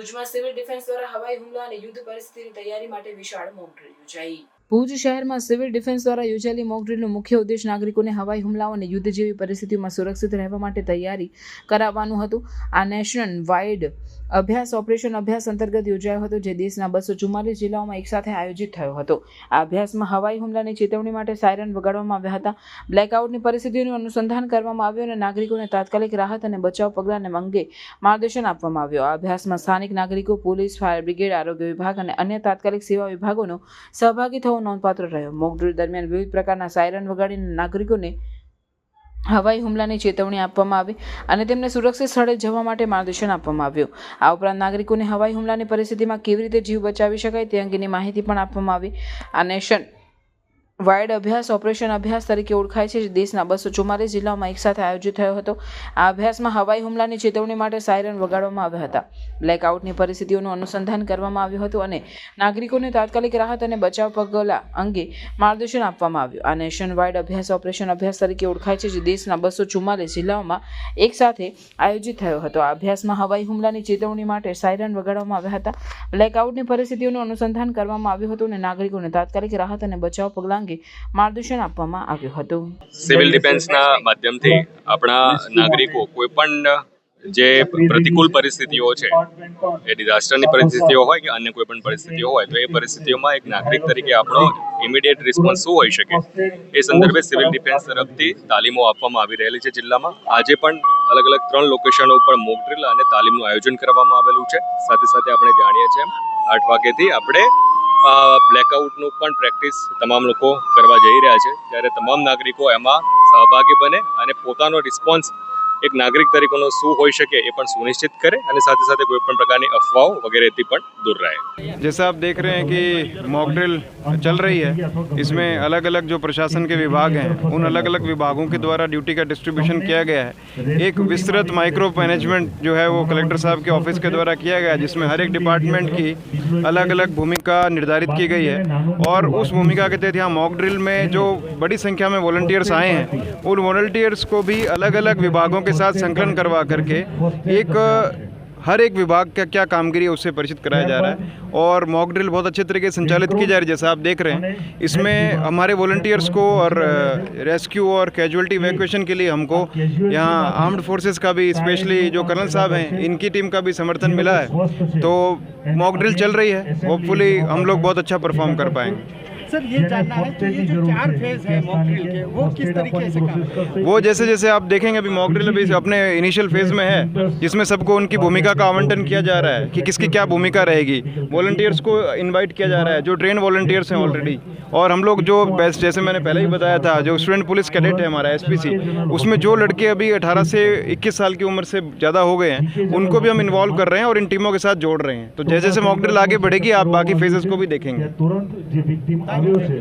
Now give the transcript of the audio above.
ભુજમાં civil defence દ્વારા હવાઈ હુમલા અને યુદ્ધ પરિસ્થિતિની તૈયારી માટે વિશાળ મોક ડ્રીલ યોજાઈ. ભુજ શહેરમાં સિવિલ ડિફેન્સ દ્વારા યોજાયેલી મોક મુખ્ય ઉદ્દેશ નાગરિકોને હવાઈ હુમલાઓ અને યુદ્ધ જેવી પરિસ્થિતિઓમાં સુરક્ષિત રહેવા માટે તૈયારી કરાવવાનું હતું. આ નેશનલ વાઇડ અભ્યાસ ઓપરેશન અભ્યાસ અંતર્ગત યોજાયો હતો, જે દેશના બસો ચુમ્માલીસ જિલ્લાઓમાં એકસાથે આયોજિત થયો હતો. આ અભ્યાસમાં હવાઈ હુમલાની ચેતવણી માટે સાયરન વગાડવામાં આવ્યા હતા. બ્લેકઆઉટની પરિસ્થિતિઓનું અનુસંધાન કરવામાં આવ્યું અને નાગરિકોને તાત્કાલિક રાહત અને બચાવ પગલાંને અંગે માર્ગદર્શન આપવામાં આવ્યું. આ અભ્યાસમાં સ્થાનિક નાગરિકો, પોલીસ, ફાયર બ્રિગેડ, આરોગ્ય વિભાગ અને અન્ય તાત્કાલિક સેવા વિભાગોનો સહભાગી થવો નોંધપાત્ર રહ્યો. મોકડ્રીલ દરમિયાન વિવિધ પ્રકારના સાયરન વગાડીને નાગરિકોને હવાઈ હુમલાની ચેતવણી આપવામાં આવી અને તેમને સુરક્ષિત સ્થળે જવા માટે માર્ગદર્શન આપવામાં આવ્યું. આ ઉપરાંત નાગરિકોને હવાઈ હુમલાની પરિસ્થિતિમાં કેવી રીતે જીવ બચાવી શકાય તે અંગેની માહિતી પણ આપવામાં આવી. આ નેશન વાઇડ અભ્યાસ, ઓપરેશન અભ્યાસ તરીકે ઓળખાય છે જે દેશના બસો ચુમ્માલીસ જિલ્લાઓમાં એકસાથે આયોજિત થયો હતો. આ અભ્યાસમાં હવાઈ હુમલાની ચેતવણી માટે સાયરન વગાડવામાં આવ્યા હતા. બ્લેકઆઉટની પરિસ્થિતિઓનું અનુસંધાન કરવામાં આવ્યું હતું અને નાગરિકોને તાત્કાલિક રાહત અને બચાવ પગલાં અંગે માર્ગદર્શન આપવામાં આવ્યું. આ નેશન વાઇડ અભ્યાસ, ઓપરેશન અભ્યાસ તરીકે ઓળખાય છે જે દેશના બસો ચુમ્માલીસ જિલ્લાઓમાં એકસાથે આયોજિત થયો હતો. આ અભ્યાસમાં હવાઈ હુમલાની ચેતવણી માટે સાયરન વગાડવામાં આવ્યા હતા. બ્લેકઆઉટની પરિસ્થિતિઓનું અનુસંધાન કરવામાં આવ્યું હતું અને નાગરિકોને તાત્કાલિક રાહત અને બચાવ પગલાં અંગે માર્ગદર્શન આપવામાં આવ્યું હતું. સિવિલ ડિફેન્સના માધ્યમથી આપણા નાગરિકો કોઈ પણ જે પ્રતિકૂળ પરિસ્થિતિઓ છે, એ ડિઝાસ્ટરની પરિસ્થિતિઓ હોય કે અન્ય કોઈ પણ પરિસ્થિતિઓ હોય, તો એ પરિસ્થિતિઓમાં એક નાગરિક તરીકે આપણો ઇમિડિયેટ રિસ્પોન્સ શું હોઈ શકે? એ સંદર્ભે સિવિલ ડિફેન્સ તરફથી તાલીમો આપવામાં આવી રહેલી છે જિલ્લામાં. આજે પણ અલગ અલગ ત્રણ લોકેશનો ઉપર મોક અને તાલીમનું આયોજન કરવામાં આવેલું છે. સાથે સાથે આપણે જાણીએ છીએ આઠ વાગ્યાથી આપણે બ્લેકઆઉટનું પણ પ્રેક્ટિસ તમામ લોકો કરવા જઈ રહ્યા છે. ત્યારે તમામ નાગરિકો એમાં સહભાગી બને અને પોતાનો રિસ્પોન્સ એક નાગરિક તરીકેનો શું હોઈ શકે એ પણ સુનિશ્ચિત કરે અને સાથે સાથે કોઈ પણ પ્રકારની અફવાઓ વગેરેથી પણ દૂર રહે जैसा आप देख रहे हैं कि मॉक ड्रिल चल रही है इसमें अलग अलग जो प्रशासन के विभाग हैं उन अलग अलग विभागों के द्वारा ड्यूटी का डिस्ट्रीब्यूशन किया गया है एक विस्तृत माइक्रो मैनेजमेंट जो है वो कलेक्टर साहब के ऑफिस के द्वारा किया गया है जिसमें हर एक डिपार्टमेंट की अलग अलग भूमिका निर्धारित की गई है और उस भूमिका के तहत यहाँ मॉक ड्रिल में जो बड़ी संख्या में वॉलंटियर्स आए हैं उन वॉलंटियर्स को भी अलग अलग विभागों के साथ संकलन करवा करके एक हर एक विभाग का क्या कामगिरी है उससे परिचित कराया जा रहा है। और मॉक ड्रिल बहुत अच्छे तरीके से संचालित की जा रही है जैसा आप देख रहे हैं। इसमें हमारे वॉलंटियर्स को और रेस्क्यू और कैजुअलिटी इवैक्यूएशन के लिए हमको यहाँ आर्म्ड फोर्सेस का भी स्पेशली जो कर्नल साहब हैं इनकी टीम का भी समर्थन मिला है। तो मॉक ड्रिल चल रही है। होपफुली हम लोग बहुत अच्छा परफॉर्म कर पाएँगे। सर ये जानना है कि ये जो चार फ़ेज़ है मॉक ड्रिल के वो किस तरीके से काम वो जैसे जैसे आप देखेंगे अभी मॉक ड्रिल अभी अपने इनिशियल फ़ेज़ में है जिसमें सबको उनकी भूमिका का आवंटन किया जा रहा है कि किसकी क्या भूमिका रहेगी। वॉलंटियर्स को इनवाइट किया जा रहा है जो ट्रेन वॉलंटियर्स हैं ऑलरेडी और हम लोग जो बेस्ट जैसे मैंने पहले ही बताया था जो स्टूडेंट पुलिस कैडेट है हमारा एसपीसी उसमें जो लड़के अभी 18 से 21 साल की उम्र से ज़्यादा हो गए हैं उनको भी हम इन्वॉल्व कर रहे हैं और इन टीमों के साथ जोड़ रहे हैं। तो जैसे जैसे मॉक ड्रिल आगे बढ़ेगी आप बाकी फेजेस को भी देखेंगे। नमस्ते